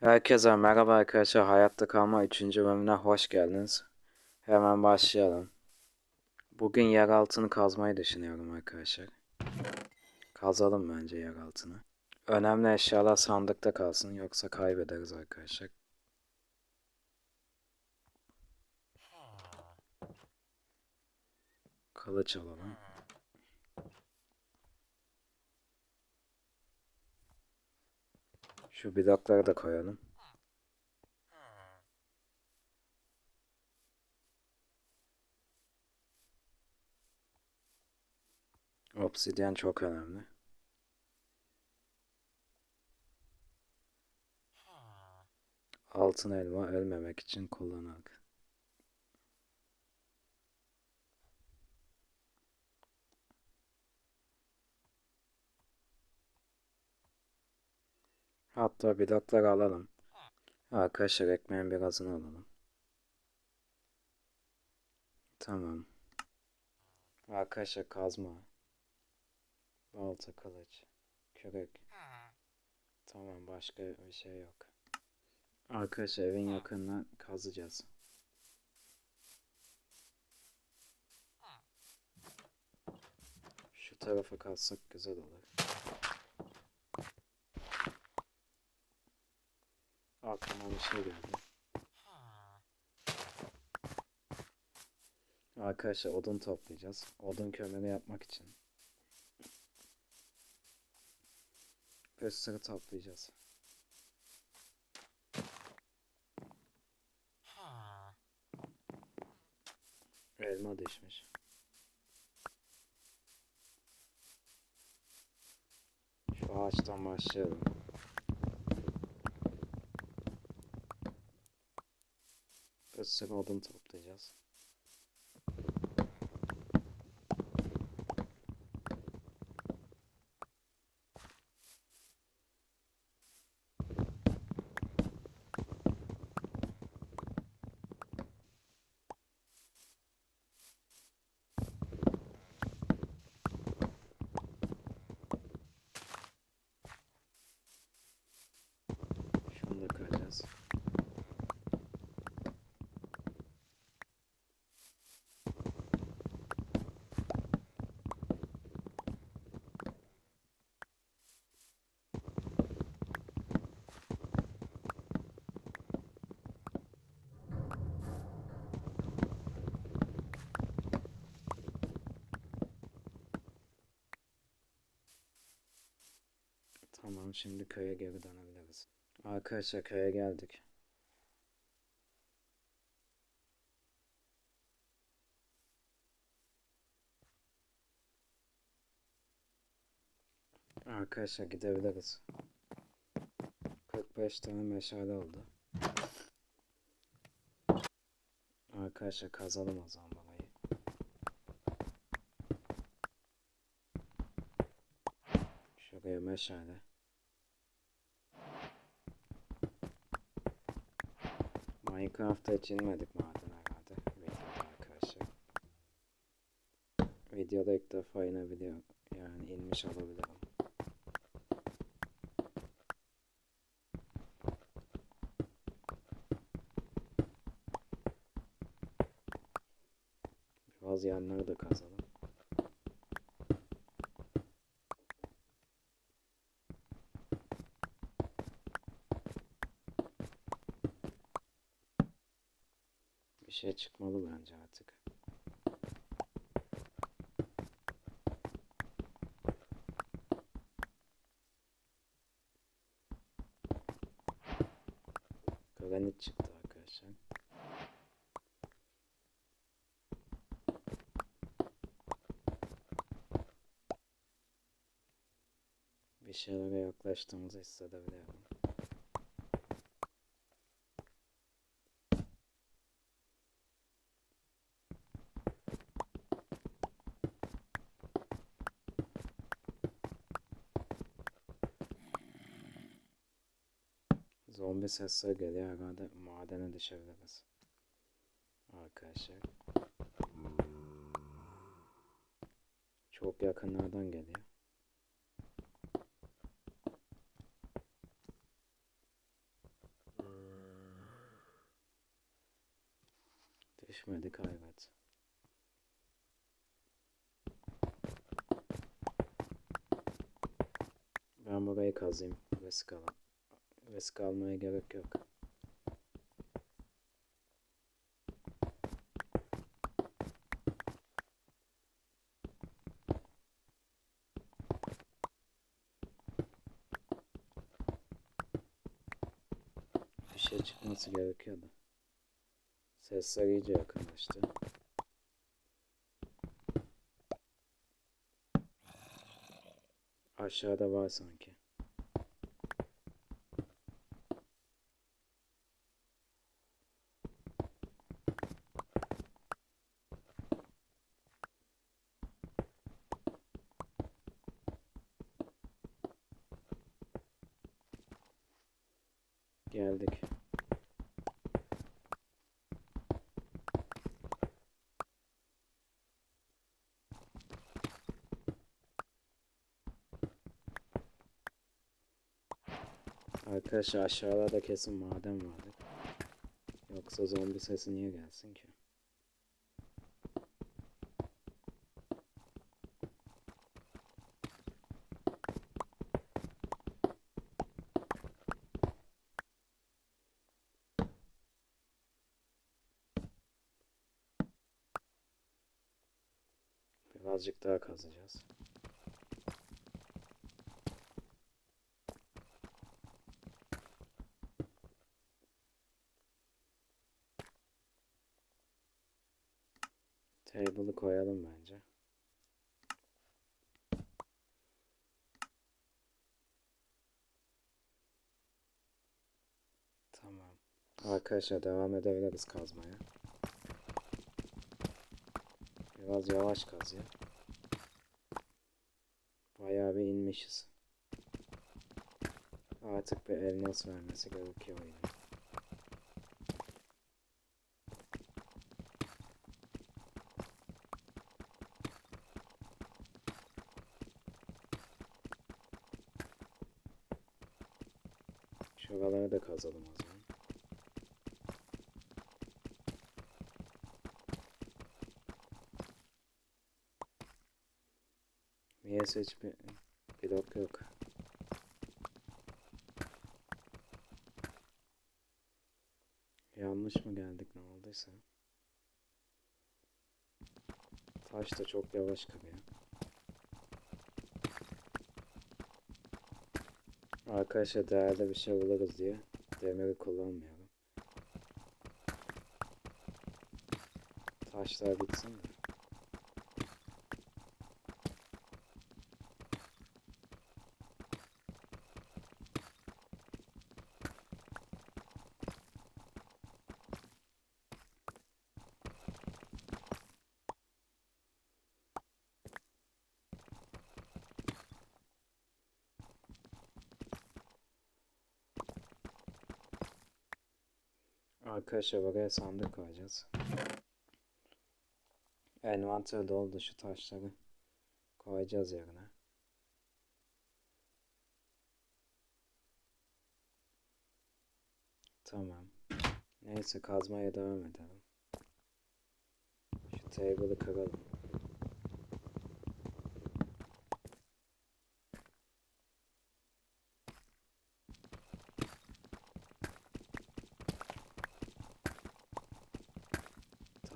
Herkese merhaba arkadaşlar. Hayatta kalma 3. bölümüne hoş geldiniz. Hemen başlayalım. Bugün yer altını kazmayı düşünüyorum arkadaşlar. Kazalım bence yer altını. Önemli eşyalar sandıkta kalsın yoksa kaybederiz arkadaşlar. Kılıç alalım. Şu blokları da koyalım. Obsidyen çok önemli. Altın elma ölmemek için kullanılır. Hatta blokları alalım. Arkadaşlar ekmeğin birazını alalım. Tamam. Arkadaşlar kazma. Balta kılıç. Kürek. Tamam başka bir şey yok. Arkadaşlar evin yakınına kazacağız. Şu tarafa kazsak güzel olur. Aklıma bir şey geldi. Arkadaşlar odun toplayacağız. Odun kömürü yapmak için. Bir toplayacağız. Elma düşmüş. Şu ağaçtan başlayalım. Sürü odun toplayacağız. Tamam şimdi köye geri dönebiliriz. Arkadaşlar köye geldik. Arkadaşlar gidebiliriz. 45 tane meşale oldu. Arkadaşlar kazalım o zaman burayı. Şuraya meşale. Minecraft'ta hiç inmedik maden herhalde. Videoda arkadaşlar. Videoda ilk defa inebiliyorum. Yani inmiş olabilirim. Biraz yanları da kazalım. Şey çıkmalı bence artık. Granit çıktı arkadaşlar. Bir şeylere yaklaştığımızı hissedebiliyorum. zombi sesleri geliyor herhalde madene düşebiliriz. Arkadaşlar. Çok yakınlardan geliyor. Düşmedik hayret. Ben burayı kazayım. Burası kalan. Risk almaya gerek yok. Bir şey çıkması gerekiyordu. Sesler iyice yakınlaştı. Aşağıda var sanki. Geldik. Arkadaşlar aşağıda kesin maden vardı. Yoksa zombi sesi niye gelsin ki? Birazcık daha kazacağız. Table'ı koyalım bence. Tamam. Arkadaşlar devam edebiliriz kazmaya. Biraz yavaş kaz ya. Bayağı bir inmişiz. Artık bir elmas vermesi gerekiyor oyunun. Şuraları da kazalım o Niyeyse hiçbir blok yok. Yanlış mı geldik ne olduysa. Taş da çok yavaş kırıyor. Arkadaşlar değerli bir şey buluruz diye demiri kullanmıyorum. Taşlar bitsin de. Arkadaşlar buraya sandık koyacağız. Envanter doldu şu taşları koyacağız yerine. Tamam. Neyse kazmaya devam edelim. Şu table'ı kıralım.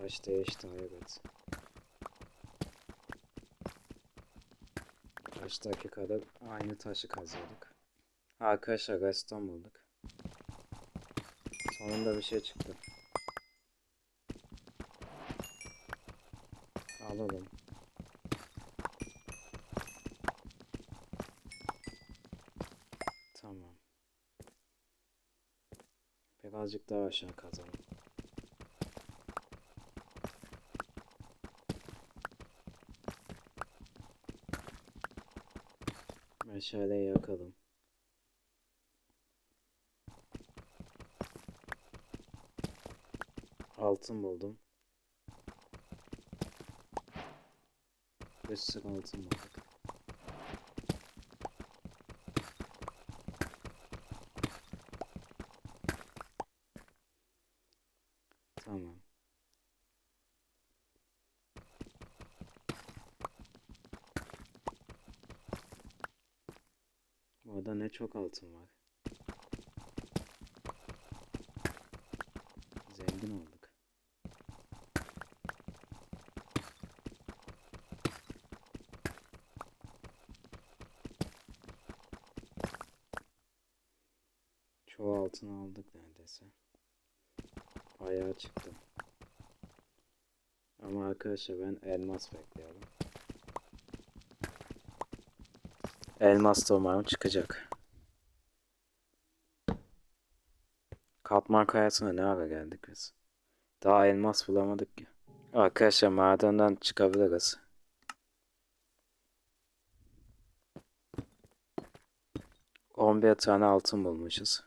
Taş değişti evet. Kaç dakikada aynı taşı kazıyorduk. Arkadaşlar reston bulduk. Sonunda bir şey çıktı. Alalım. Tamam. Birazcık daha aşağı kazalım. Meşaleyi yakalım. Altın buldum. Bir sürü altın bulduk. Tamam. Orada ne çok altın var. Zengin olduk. Çoğu altın aldık neredeyse. Ayağa çıktım. Ama arkadaşlar ben elmas bekliyorum. Elmas da umarım çıkacak. Katman kayasına ne ara geldik biz? Daha elmas bulamadık ki. Arkadaşlar madenden çıkabiliriz. On bir tane altın bulmuşuz.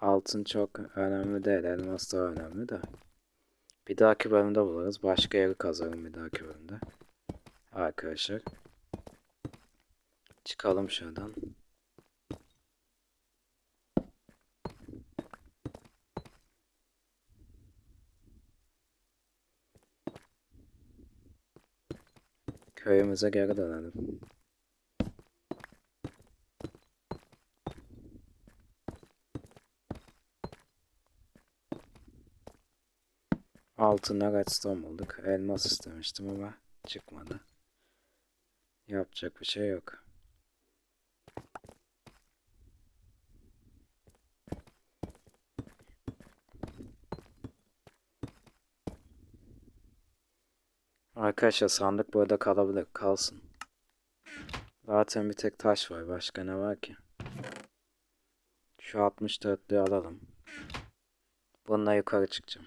Altın çok önemli değil. Elmas daha önemli de. Bir dahaki bölümde buluruz. Başka yeri kazarım bir dahaki bölümde. Arkadaşlar. Çıkalım şuradan. Köyümüze geri dönelim. Altına redstone bulduk. Elmas istemiştim ama çıkmadı. Yapacak bir şey yok. Arkadaşlar sandık burada kalabilir. Kalsın. Zaten bir tek taş var. Başka ne var ki? Şu 64'lüğü alalım. Bununla yukarı çıkacağım.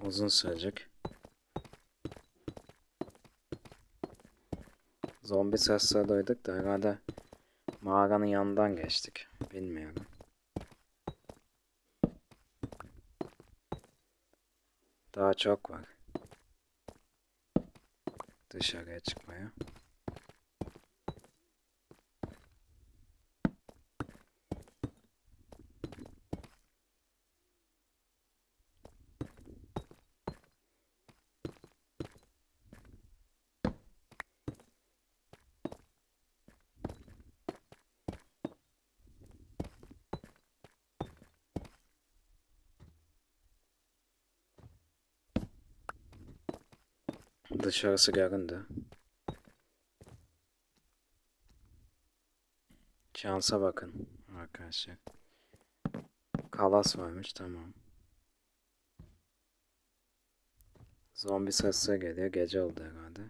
Uzun sürecek. Zombi sesleri duyduk da herhalde mağaranın yanından geçtik. Bilmiyorum. Daha çok var. Dışarıya çıkmaya. Dışarısı göründü. Şansa bakın arkadaşlar. Kalas varmış tamam. Zombi sesleri geliyor. Gece oldu herhalde.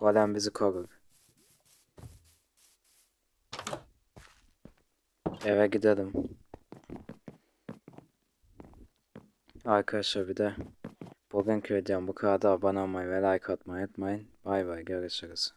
Golem bizi korur. Eve gidelim. Arkadaşlar bir de bugünkü videom bu kadar. Abone olmayı ve like atmayı unutmayın. Bay bay görüşürüz.